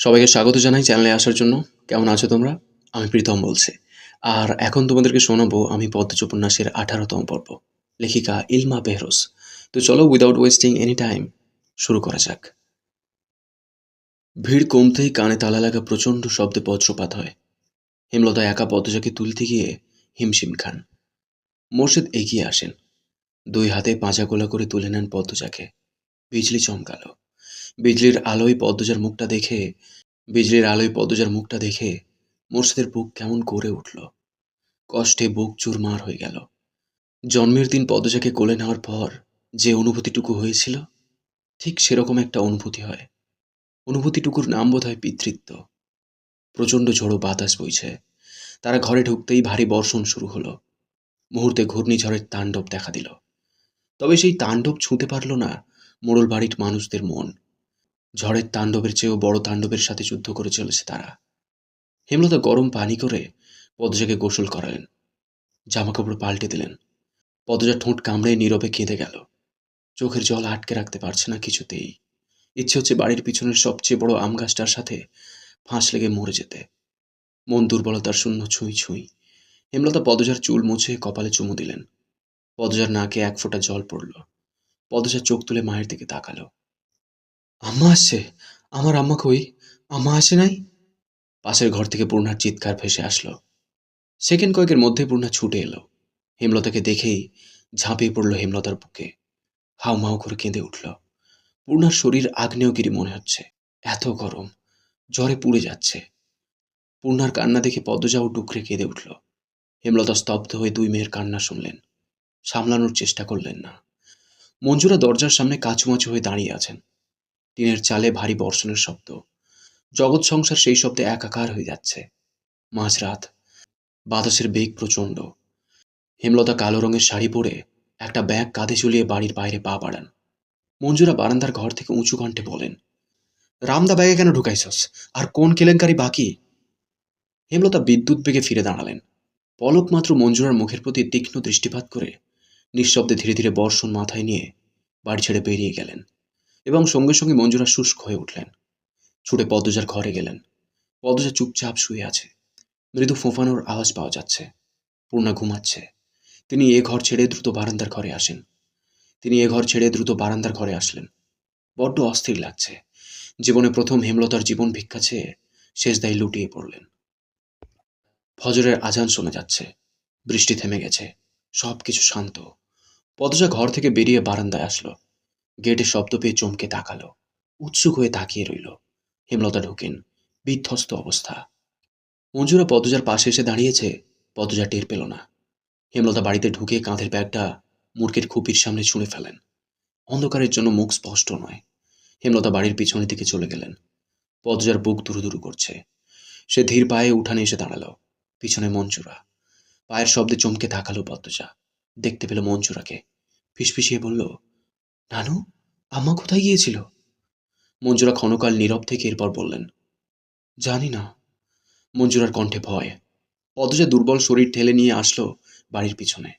সবাইকে স্বাগত জানাই চ্যানেলে আসার জন্য। কেমন আছো তোমরা? আমি প্রীতম বলছি। আর এখন তোমাদেরকে শোনাবো আমি পদ্মজ উপন্যাসের আঠারোতম পর্ব, লেখিকা ইলমা বেহরোস তো চলো উইদাউট ওয়েস্টিং এনি টাইম শুরু করা যাক। ভিড় কমতেই কানে তালা লাগা প্রচণ্ড শব্দে বজ্রপাত হয়। হেমলতা একা পদ্মজাকে তুলতে গিয়ে হিমশিম খান। মোর্শেদ এগিয়ে আসেন। দুই হাতে পাঁজা গোলা করে তুলে নেন পদ্মজাকে। বিজলি চমকালো। বিজলির আলোয় পদ্মজার মুখটা দেখে, বিজলির আলোয় পদ্মজার মুখটা দেখে মোর্শেদের বুক কেমন করে উঠল। কষ্টে বুক চুরমার হয়ে গেল। জন্মের দিন পদ্মজাকে কোলে নেওয়ার পর যে অনুভূতিটুকু হয়েছিল, ঠিক সেরকম একটা অনুভূতি হয়। অনুভূতিটুকুর নাম বোধ হয় পিতৃত্ব। প্রচণ্ড ঝোড়ো বাতাস বইছে। তারা ঘরে ঢুকতেই ভারী বর্ষণ শুরু হলো। মুহূর্তে ঘূর্ণিঝড়ের তাণ্ডব দেখা দিল। তবে সেই তাণ্ডব ছুঁতে পারল না মোড়ল বাড়ির মানুষদের মন। ঝড়ের তাণ্ডবের চেয়েও বড় তাণ্ডবের সাথে যুদ্ধ করে চলেছে তারা। হেমলতা গরম পানি করে পদজাকে গোসল করালেন। জামাকাপড় পাল্টে দিলেন। পদজা ঠোঁট কামড়ে নীরবে কেঁদে গেল। চোখের জল আটকে রাখতে পারছে না কিছুতেই। ইচ্ছে হচ্ছে বাড়ির পিছনের সবচেয়ে বড় আম গাছটার সাথে ফাঁস লেগে মরে যেতে। মন দুর্বলতার শূন্য ছুঁই ছুঁই। হেমলতা পদজার চুল মুছে কপালে চুমু দিলেন। পদজার নাকে এক ফোঁটা জল পড়ল। পদজা চোখ তুলে মায়ের দিকে তাকালো। আম্মা আসছে। আমার আম্মা কই? আম্মা আসে নাই? পাশের ঘর থেকে পূর্ণার চিৎকার ভেসে আসলো। সেকেন্ড কয়েকের মধ্যে পূর্ণা ছুটে এলো। হেমলতাকে দেখেই ঝাঁপিয়ে পড়ল হেমলতার বুকে। হাউ মাউ করে কেঁদে উঠল। পূর্ণার শরীর আগ্নেয়গিরি মনে হচ্ছে। এত গরম। জ্বরে পুড়ে যাচ্ছে। পূর্ণার কান্না দেখে পদ্মজাও ডুকরে কেঁদে উঠল। হেমলতা স্তব্ধ হয়ে দুই মেয়ের কান্না শুনলেন। সামলানোর চেষ্টা করলেন না। মঞ্জুরা দরজার সামনে কাচুমাচু হয়ে দাঁড়িয়ে আছেন। টিনের চালে ভারী বর্ষণের শব্দ। জগৎ সংসার সেই শব্দে একাকার হয়ে যাচ্ছে। মাঝরাত, বাতাসের বেগ প্রচণ্ড। হেমলতা কালো রঙের শাড়ি পরে একটা ব্যাগ কাঁধে ঝুলিয়ে বাড়ির বাইরে পা বাড়ান। মঞ্জুরা বারান্দার ঘর থেকে উঁচু কণ্ঠে বলেন, রামদা ব্যাগে কেন ঢুকাইছস? আর কোন কেলেঙ্কারি বাকি? হেমলতা বিদ্যুৎ বেগে ফিরে দাঁড়ালেন। পলক মাত্র মঞ্জুরার মুখের প্রতি তীক্ষ্ণ দৃষ্টিপাত করে নিঃশব্দে ধীরে ধীরে বর্ষণ মাথায় নিয়ে বাড়ি ছেড়ে বেরিয়ে গেলেন। এবং সঙ্গে সঙ্গে মঞ্জুরা শুষ্ক হয়ে উঠলেন। ছুটে পদ্মজার ঘরে গেলেন। পদ্মজা চুপচাপ শুয়ে আছে। মৃদু ফোঁফানোর আওয়াজ পাওয়া যাচ্ছে। পূর্ণা ঘুমাচ্ছে। তিনি এ ঘর ছেড়ে দ্রুত বারান্দার ঘরে আসেন। তিনি এ ঘর ছেড়ে দ্রুত বারান্দার ঘরে আসলেন। বড্ড অস্থির লাগছে। জীবনে প্রথম হেমলতার জীবন ভিক্ষা চেয়ে শেষ দায় লুটিয়ে পড়লেন। ফজরের আজান শোনা যাচ্ছে। বৃষ্টি থেমে গেছে। সব কিছু শান্ত। পদজা ঘর থেকে বেরিয়ে বারান্দায় আসলো। গেটে শব্দ পেয়ে চমকে তাকালো। উৎসুক হয়ে তাকিয়ে রইল। হেমলতা ঢোকেন। বিধ্বস্ত অবস্থা। মঞ্জুরা পদজার পাশে এসে দাঁড়িয়েছে। পদজা টের পেল না। হেমলতা বাড়িতে ঢুকে কাঁধের ব্যাগটা মুরগির খুপির সামনে ছুঁড়ে ফেলেন। অন্ধকারের জন্য মুখ স্পষ্ট নয়। হেমলতা বাড়ির পিছনের দিকে চলে গেলেন। পদজার বুক দুরু দুরু করছে। সে ধীর পায়ে উঠানে এসে দাঁড়াল। পিছনে মঞ্জুরা। পায়ের শব্দে চমকে তাকালো পদ্মজা। দেখতে পেল মঞ্জুরাকে। ফিসফিসিয়ে বলল নানু, আম্মা কোথায় গিয়েছিল? মঞ্জুরা ক্ষণকাল নীরব থেকে এরপর বললেন, জানি না। মঞ্জুরার কণ্ঠে ভয়। পদজা দুর্বল শরীর ঠেলে নিয়ে আসলো বাড়ির পিছনে।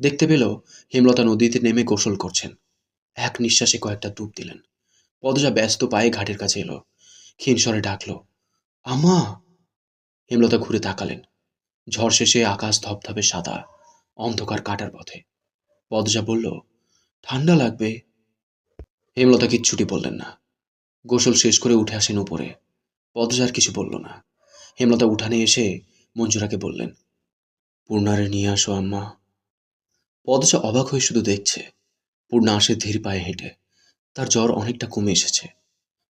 দেখতে পেল হেমলতা নদীতে নেমে গোসল করছেন। এক নিঃশ্বাসে কয়েকটা ডুব দিলেন। পদজা ব্যস্ত পায়ে ঘাটের কাছে এলো। ক্ষীণস্বরে ডাকলো আমা হেমলতা ঘুরে তাকালেন। ঝড় শেষে আকাশ ধপধপে সাদা, অন্ধকার কাটার পথে। পদজা বলল ঠান্ডা লাগবে। হেমলতা কিচ্ছুটি বললেন না। গোসল শেষ করে উঠে আসেন উপরে। পদজা আর কিছু বলল না। হেমলতা উঠানে এসে মঞ্জুরাকে বললেন, পূর্ণারে নিয়ে আসো আম্মা। পদজা অবাক হয়ে শুধু দেখছে। পূর্ণা আসে ধীর পায়ে হেঁটে। তার জ্বর অনেকটা কমে এসেছে।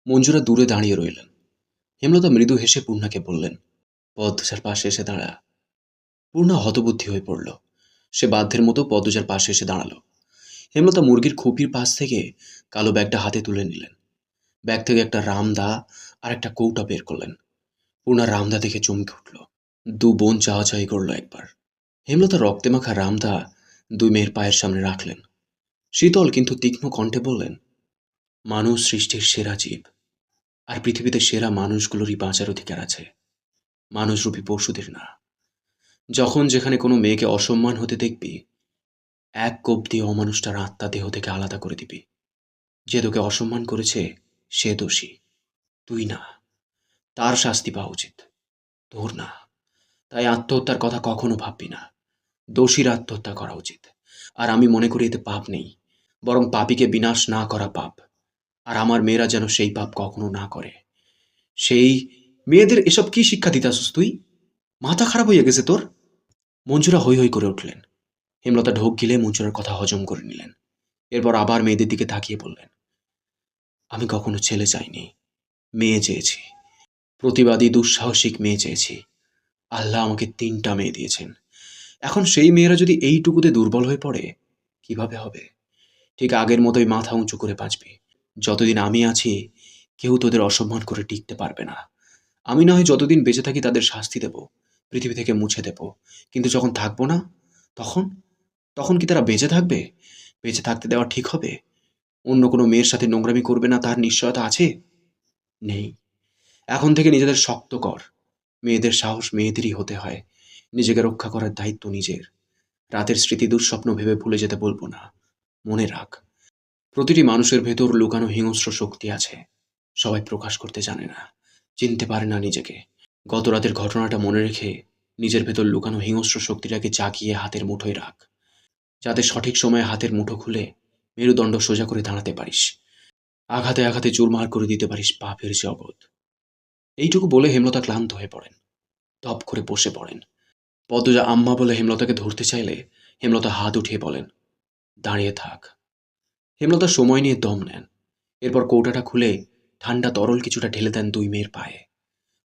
মঞ্জুরা দূরে দাঁড়িয়ে রইলেন। হেমলতা মৃদু হেসে পূর্ণাকে বললেন, পদ্মজার পাশে এসে দাঁড়া। পূর্ণা হতবুদ্ধি হয়ে পড়ল। সে বাধ্যের মতো পদ্মজার পাশে এসে দাঁড়াল। হেমলতা মুরগির খুপির পাশ থেকে কালো ব্যাগটা হাতে তুলে নিলেন। ব্যাগ থেকে একটা রামদা আর একটা কৌটা বের করলেন। পূর্ণা রামদা দেখে চমকে উঠল। দু বোন চাওয়াচাই করল একবার। হেমলতা রক্তে মাখা রামদা দুই মেয়ের পায়ের সামনে রাখলেন। শীতল কিন্তু তীক্ষ্ণ কণ্ঠে বললেন, মানুষ সৃষ্টির সেরা জীব, আর পৃথিবীতে সেরা মানুষগুলোরই বাঁচার অধিকার আছে। মানুষরূপী পশুদের না। যখন যেখানে কোনো মেয়েকে অসম্মান হতে দেখবি এক কোপ দিয়ে অমানুষটার আত্মা দেহ থেকে আলাদা করে দিবি। যে তোকে অসম্মান করেছে, সে দোষী। তুই না। তার শাস্তি পাওয়া উচিত। তোর না। তাই আত্মহত্যার কথা কখনো ভাববি না। দোষীর আত্মহত্যা করা উচিত। আর আমি মনে করি এতে পাপ নেই। বরং পাপীকে বিনাশ না করা পাপ। আর আমার মেয়েরা যেন সেই পাপ কখনো না করে। সেই মেয়েদের এসব কি শিক্ষা দিতাসস তুই? মাথা খারাপ হয়ে গেছে তোর? মঞ্জুরা হৈ হৈ করে উঠলেন। হেমলতা ঢোক গিলে মঞ্জুরার কথা হজম করে নিলেন। এরপর আবার মেয়েদের দিকে তাকিয়ে বললেন, আমি কখনো ছেলে চাইনি, মেয়ে চেয়েছি। প্রতিবাদী, দুঃসাহসিক মেয়ে চেয়েছি। আল্লাহ আমাকে তিনটা মেয়ে দিয়েছেন। এখন সেই মেয়েরা যদি এইটুকুতে দুর্বল হয়ে পড়ে, কীভাবে হবে? ঠিক আগের মতোই মাথা উঁচু করে বাঁচবে। যতদিন আমি আছি, কেউ তোদের অসম্মান করে টিকতে পারবে না। আমি না হয় যতদিন বেঁচে থাকি তাদের শাস্তি দেব, পৃথিবী থেকে মুছে দেব। কিন্তু যখন থাকব না, তখন তখন কি তারা বেঁচে থাকবে? বেঁচে থাকতে দেওয়া ঠিক হবে? অন্য কোনো মেয়ের সাথে নোংরামি করবে না তার নিশ্চয়তা আছে? নেই। এখন থেকে নিজেদের শক্ত কর। মেয়েদের সাহস মেয়েদেরই হতে হয়। নিজেকে রক্ষা করার দায়িত্ব নিজের। রাতের স্মৃতি দুঃস্বপ্ন ভেবে ভুলে যেতে বলব না। মনে রাখ, প্রতিটি মানুষের ভেতর লুকানো হিংস্র শক্তি আছে। সবাই প্রকাশ করতে জানে না, চিনতে পারে না নিজেকে। গত রাতের ঘটনাটা মনে রেখে নিজের ভেতর লুকানো হিংস্র শক্তিটাকে জাগিয়ে হাতের মুঠোয় রাখ। যাতে সঠিক সময়ে হাতের মুঠো খুলে মেরুদণ্ড সোজা করে দাঁড়াতে পারিস। আঘাতে আঘাতে চুরমার করে দিতে পারিস পাপের জগৎ। এইটুকু বলে হেমলতা ক্লান্ত হয়ে পড়েন। তপ করে বসে পড়েন। পদ্মজা আম্মা বলে হেমলতাকে ধরতে চাইলে হেমলতা হাত উঠিয়ে বলেন, দাঁড়িয়ে থাক। হেমলতা সময় নিয়ে দম নেন। এরপর কৌটাটা খুলে ঠান্ডা তরল কিছুটা ঢেলে দেন দুই মেয়ের পায়ে।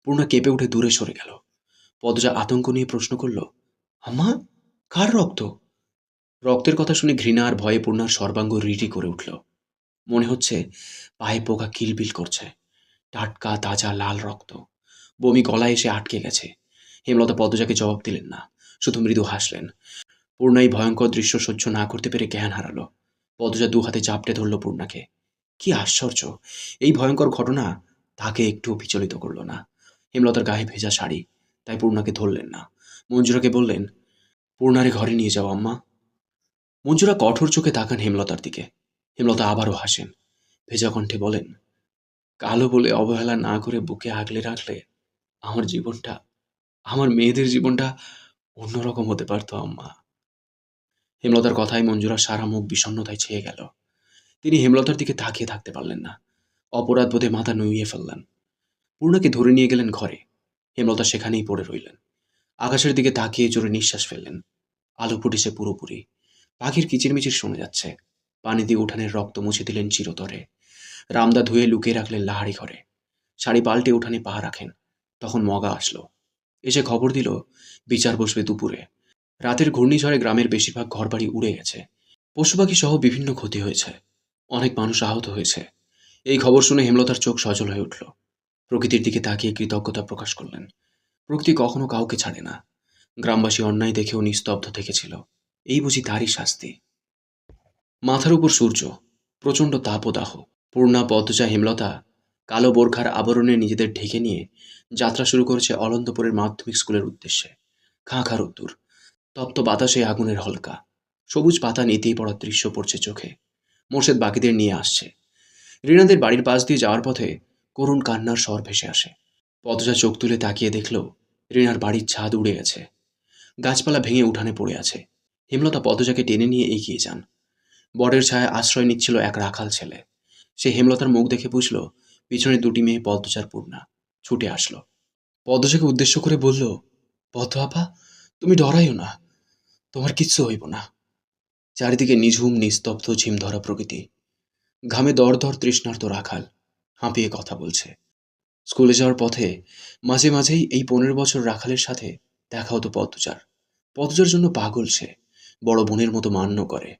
পূর্ণা কেঁপে উঠে দূরে সরে গেল। পদ্মজা আতঙ্ক নিয়ে প্রশ্ন করল, আম্মা, কার রক্ত? রক্তের কথা শুনে ঘৃণা আর ভয়ে পূর্ণার সর্বাঙ্গ রিটি করে উঠল। মনে হচ্ছে পায়ে পোকা কিলবিল করছে। টাটকা, তাজা, লাল রক্ত। বমি গলায় এসে আটকে গেছে। হেমলতা পদ্মজাকে জবাব দিলেন না। শুধু মৃদু হাসলেন। পূর্ণাই ভয়ঙ্কর দৃশ্য সহ্য না করতে পেরে জ্ঞান হারালো। পদ্মজা দু হাতে চাপটে ধরল পূর্ণাকে। কি আশ্চর্য! এই ভয়ঙ্কর ঘটনা তাকে একটু বিচলিত করল না। হেমলতার গায়ে ভেজা শাড়ি, তাই পূর্ণাকে ধরলেন না। মঞ্জুরাকে বললেন, পূর্ণারে ঘরে নিয়ে যাও, আম্মা। মঞ্জুরা কঠোর চোখে তাকান হেমলতার দিকে। হেমলতা আবারও হাসেন। ভেজা কণ্ঠে বলেন, কালো বলে অবহেলা না করে বুকে আগলে রাখলে আমার জীবনটা, আমার মেয়েদের জীবনটা অন্যরকম হতে পারতো, আম্মা। হেমলতার কথায় মঞ্জুরা সারা মুখ বিষণ্ণতায় ছেয়ে গেল। তিনি হেমলতার দিকে তাকিয়ে থাকতে পারলেন না। অপরাধ বোধে মাথা নুইয়ে ফেললেন। পূর্ণাকে ধরে নিয়ে গেলেন ঘরে। হেমলতা সেখানেই পড়ে রইলেন। আকাশের দিকে তাকিয়ে জোরে নিঃশ্বাস ফেললেন। আলো ফুটেছে পুরোপুরি। পাখির কিচিরমিচির শোনা যাচ্ছে। পানি দিয়ে উঠানের রক্ত মুছে দিলেন চিরতরে। রামদা ধুয়ে লুকিয়ে রাখলেন লাহারি ঘরে। শাড়ি পাল্টে উঠানে পা রাখেন। তখন মগা আসলো। এসে খবর দিল, বিচার বসবে দুপুরে। রাতের ঘূর্ণিঝড়ে গ্রামের বেশিরভাগ ঘরবাড়ি উড়ে গেছে। পশু পাখি সহ বিভিন্ন ক্ষতি হয়েছে। অনেক মানুষ আহত হয়েছে। এই খবর শুনে হেমলতার চোখ সজল হয়ে উঠল। প্রকৃতির দিকে তাকিয়ে কৃতজ্ঞতা প্রকাশ করলেন। প্রকৃতি কখনো কাউকে ছাড়ে না। গ্রামবাসী অন্যায় দেখেও নিস্তব্ধ থেকেছিল। এই বুঝি তারই শাস্তি। মাথার উপর সূর্য, প্রচণ্ড তাপদাহ, পূর্ণা, পদ্মজা, হেমলতা, কালো বোরখার আবরণে নিজেদের ঢেকে নিয়ে যাত্রা শুরু করেছে অলন্তপুরের মাধ্যমিক স্কুলের উদ্দেশ্যে। খাঁ খাঁ রোদ্দুর, তপ্ত বাতাসে আগুনের হলকা, সবুজ পাতা নিতেই পড়ার দৃশ্য পড়ছে চোখে। মোর্শেদ বাকিদের নিয়ে আসছে। রিনাদের বাড়ির পাশ দিয়ে যাওয়ার পথে করুণ কান্নার স্বর ভেসে আসে। পদজা চোখ তুলে তাকিয়ে দেখল, রিনার বাড়ির ছাদ উড়ে গেছে। গাছপালা ভেঙে উঠানে পড়ে আছে। হেমলতা পদজাকে টেনে নিয়ে এগিয়ে যান। বটের ছায় আশ্রয় নিচ্ছিল এক রাখাল ছেলে। সে হেমলতার মুখ দেখে বুঝল, পিছনে দুটি মেয়ে পদ্মজার পূর্ণা। ছুটে আসলো। পদ্মজাকে উদ্দেশ্য করে বলল, পদ্ম আপা, তুমি ডরাইও না। তোমার কিচ্ছু হইব না। চারিদিকে নিঝুম, নিস্তব্ধ ঝিম ধরা প্রকৃতি। ঘামে দর দর তৃষ্ণার্ত রাখাল হাঁপিয়ে কথা বলছে। স্কুলে যাওয়ার পথে মাঝে মাঝেই এই পনেরো বছর রাখালের সাথে দেখা হতো পদ্মজার। পদ্মজার জন্য পাগল সে। বড় বোনের মতো মান্য করে।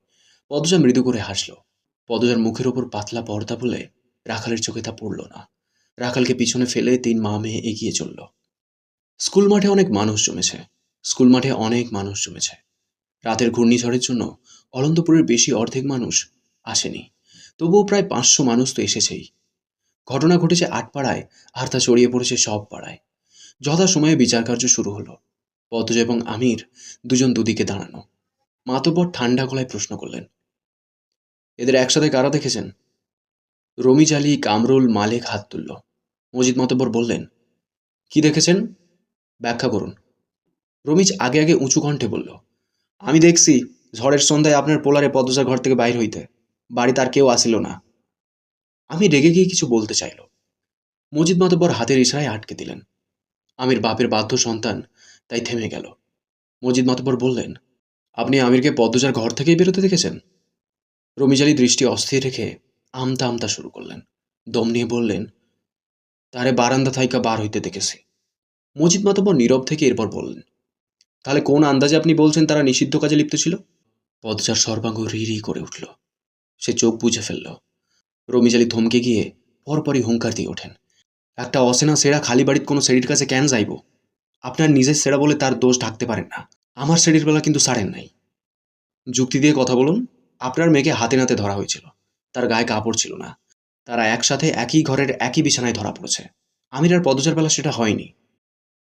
পদ্মজা মৃদু করে হাসল। পদ্মজার মুখের ওপর পাতলা পর্দা বলে রাখালের চোখে তা পড়ল না। রাখালকে পিছনে ফেলে তিন মা মেয়ে এগিয়ে চলল। স্কুল মাঠে অনেক মানুষ জমেছে। স্কুল মাঠে অনেক মানুষ জমেছে। রাতের ঘূর্ণিঝড়ের জন্য অলন্তপুরের বেশি অর্ধেক মানুষ আসেনি। তবুও প্রায় পাঁচশো মানুষ তো এসেছেই। ঘটনা ঘটেছে আটপাড়ায়, আর তা ছড়িয়ে পড়েছে সব পাড়ায়। যথাসময়ে বিচার কার্য শুরু হলো। পদ্মজ এবং আমির দুজন দুদিকে দাঁড়ানো। মাতব্বর ঠান্ডা গলায় প্রশ্ন করলেন, এদের একসাথে কারা দেখেছেন? রমিজ আলী, কামরুল, মালেক হাত তুলল। মজিদ মাতব্বর বললেন, কি দেখেছেন? ব্যাখ্যা করুন। রমিজ আগে আগে উঁচু কণ্ঠে বলল, আমি দেখছি ঝড়ের সন্ধ্যায় আপনার পোলারে পদজার ঘর থেকে বাইর হইতে। বাড়ি তার কেউ আসিল না। আমি রেগে গিয়ে কিছু বলতে চাইল। মজিদ মাতব্বর হাতের ইশারায় আটকে দিলেন। আমির বাপের বাধ্য সন্তান, তাই থেমে গেল। মজিদ মাতব্বর বললেন আপনি আমিরকে পদ্মজার ঘর থেকেই বেরোতে দেখেছেন? রমিজালি দৃষ্টি অস্থির রেখে আমতা আমতা শুরু করলেন। দম নিয়ে বললেন, তারে বারান্দা থাইকা বার হইতে দেখেছি। মজিদ মাতব্বর নীরব থেকে এরপর বললেন, তাহলে কোন আন্দাজে আপনি বলছেন তারা নিষিদ্ধ কাজে লিপ্ত ছিল? পদচার সর্বাঙ্গ রি রি করে উঠল। সে চোখ বুঝে ফেলল। রমিজালি থমকে গিয়ে পরপরই হুঙ্কার দিয়ে ওঠেন, একটা অসেনা সেরা খালি বাড়ির কোনো সেরির কাছে কেন যাইব? আপনার নিজের সেরা বলে তার দোষ ঢাকতে পারেন না। আমার সেরির বেলা কিন্তু সারেন নাই। যুক্তি দিয়ে কথা বলুন, আপনার মেয়েকে হাতে নাতে ধরা হয়েছিল। তার গায়ে কাপড় ছিল না। তারা একসাথে একই ঘরের একই বিছানায় ধরা পড়েছে। আমির আর পদচার বেলা সেটা হয়নি।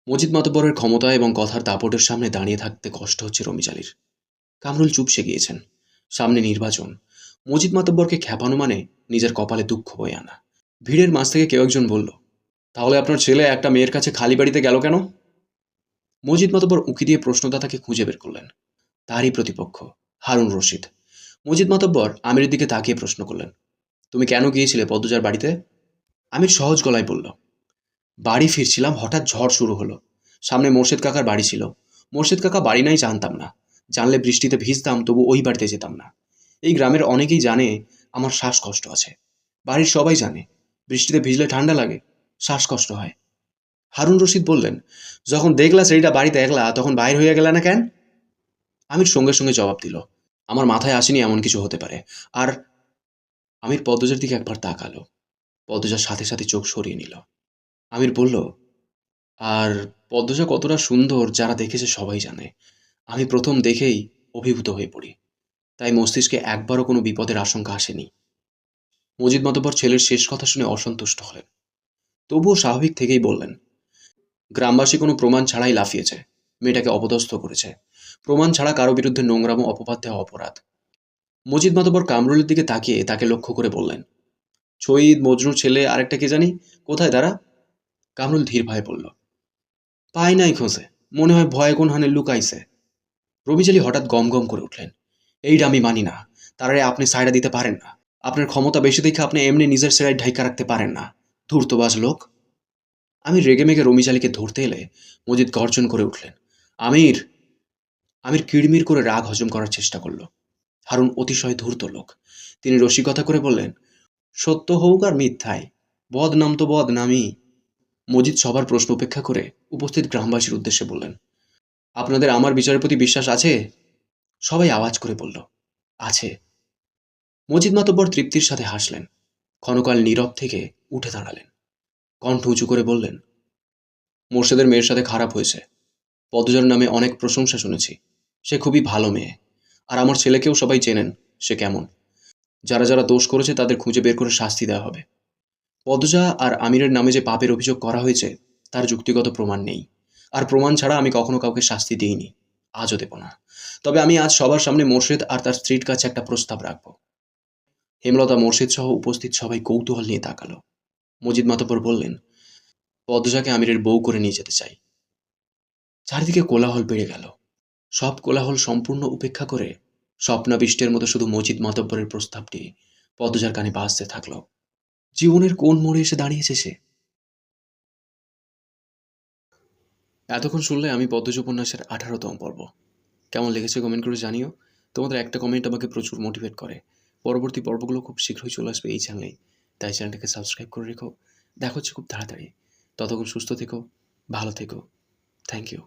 মজিদ মাতব্বরের ক্ষমতা এবং কথার দাপটের সামনে দাঁড়িয়ে থাকতে কষ্ট হচ্ছে রমিজ আলীর। কামরুল চুপসে গিয়েছেন। সামনে নির্বাচন। মজিদ মাতব্বরকে খ্যাপানো মানে নিজের কপালে দুঃখ বয়ে আনা। ভিড়ের মাঝ থেকে কেউ একজন বলল, তাহলে আপনার ছেলে একটা মেয়ের কাছে খালি বাড়িতে গেল কেন? মজিদ মাতব্বর উঁকি দিয়ে প্রশ্নদাতাকে খুঁজে বের করলেন। তারই প্রতিপক্ষ, হারুন রশিদ। মজিদ মাতব্বর আমিরের দিকে তাকিয়ে প্রশ্ন করলেন, তুমি কেন গিয়েছিলে পদ্মজার বাড়িতে? আমির সহজ গলায় বলল, বাড়ি ফিরছিলাম, হঠাৎ ঝড় শুরু হলো। সামনে মোর্শেদ কাকার বাড়ি ছিল। মোর্শেদ কাকা বাড়ি নাই জানতাম না। জানলে বৃষ্টিতে ভিজতাম, তবু ওই বাড়িতে যেতাম না। এই গ্রামের অনেকেই জানে আমার শ্বাসকষ্ট আছে। বাড়ির সবাই জানে, বৃষ্টিতে ভিজলে ঠান্ডা লাগে, শ্বাসকষ্ট হয়। হারুন রশিদ বললেন, যখন দেখলা সেইটা বাড়িতে একলা, তখন বাইর হইয়া গেলে না কেন? আমির সঙ্গে সঙ্গে জবাব দিল, আমার মাথায় আসেনি এমন কিছু হতে পারে। আর আমির পদ্মজার দিকে একবার তাকালো পদ্মজার সাথে সাথে চোখ সরিয়ে নিল। আমির বলল, আর পদ্মজা কতটা সুন্দর যারা দেখেছে সবাই জানে। আমি প্রথম দেখেই অভিভূত হয়ে পড়ি। তাই মস্তিষ্কে একবারও কোনো বিপদের আশঙ্কা আসেনি। মজিদ মাতব্বর ছেলের শেষ কথা শুনে অসন্তুষ্ট হলেন। তবুও স্বাভাবিক থেকেই বললেন গ্রামবাসী কোনো প্রমাণ ছাড়াই লাফিয়েছে। মেয়েটাকে অপদস্থ করেছে। প্রমাণ ছাড়া কারও বিরুদ্ধে নোংরামো, অপবাদ দেওয়া অপরাধ। মজিদ মাতব্বর কামরুলের দিকে তাকিয়ে তাকে লক্ষ্য করে বললেন, শহীদ, মজনুর ছেলে, আরেকটা কে জানি? কোথায় তারা কামরুল ধীর ভাই বলল, পাই নাই খোঁজে। মনে হয় ভয়ে কোন হানে লুকাইছে। রবিজালি হঠাৎ গম গম করে উঠলেন এইটা আমি মানি না। তারারে আপনি সাইডা দিতে পারেন না। আপনার ক্ষমতা বেশি দেখে আপনি এমনি নিজের সেরাই ঢাইকা রাখতে পারেন না। ধূর্তবাজ লোক। আমি রেগে মেগে রমিজ আলীকে ধরতে এলে মজিদ গর্জন করে উঠলেন। আমির আমির কিড়মির করে রাগ হজম করার চেষ্টা করল। হারুন অতিশয় ধূর্ত লোক। তিনি রসিকতা করে বললেন, সত্য হোক আর মিথ্যায় বদনাম তো বদনামই। মজিদ সবার প্রশ্ন উপেক্ষা করে উপস্থিত গ্রামবাসীর উদ্দেশ্যে বললেন, আপনাদের আমার বিচারের প্রতি বিশ্বাস আছে? সবাই আওয়াজ করে বলল, আছে। মজিদ মাতব্বর তৃপ্তির সাথে হাসলেন। ক্ষণকাল নীরব থেকে উঠে দাঁড়ালেন। কণ্ঠ উঁচু করে বললেন, মোর্শেদের মেয়ের সাথে খারাপ হয়েছে। পদজার নামে অনেক প্রশংসা শুনেছি। সে খুবই ভালো মেয়ে। আর আমার ছেলেকেও সবাই চেনেন, সে কেমন। যারা যারা দোষ করেছে তাদের খুঁজে বের করে শাস্তি দেওয়া হবে। পদজা আর আমিরের নামে যে পাপের অভিযোগ করা হয়েছে, তার যুক্তিগত প্রমাণ নেই। আর প্রমাণ ছাড়া আমি কখনো কাউকে শাস্তি দিইনি। আজও দেব না। তবে আমি আজ সবার সামনে মোর্শেদ আর তার স্ত্রীর কাছে একটা প্রস্তাব রাখব। হেমলতা মোর্শেদ সহ উপস্থিত সবাই কৌতূহল নিয়ে তাকালো। মজিদ মাতব্বর বললেন, পদ্মজাকে আমিরের বউ করে নিয়ে যেতে চাই। চারিদিকে কোলাহল বেড়ে গেল। সব কোলাহল সম্পূর্ণ উপেক্ষা করে স্বপ্নাবিষ্টের মতো শুধু মজিদ মাতব্বরের প্রস্তাবটি পদ্মজার কানে বাজতে থাকল। জীবনের কোন মোড়ে এসে দাঁড়িয়েছে সে? এতক্ষণ শুনলে আমি পদ্মজ উপন্যাসের আঠারোতম পর্ব। কেমন লেগেছে কমেন্ট করে জানিও। তোমাদের একটা কমেন্ট আমাকে প্রচুর মোটিভেট করে। পরবর্তী পর্বগুলো খুব শীঘ্রই চলে আসবে এই চ্যানেলেই তাই চ্যানেলটাকে সাবস্ক্রাইব করে রেখো। দেখা হচ্ছে খুব তাড়াতাড়ি। ততক্ষণ সুস্থ থেকো, ভালো থেকো। Thank you.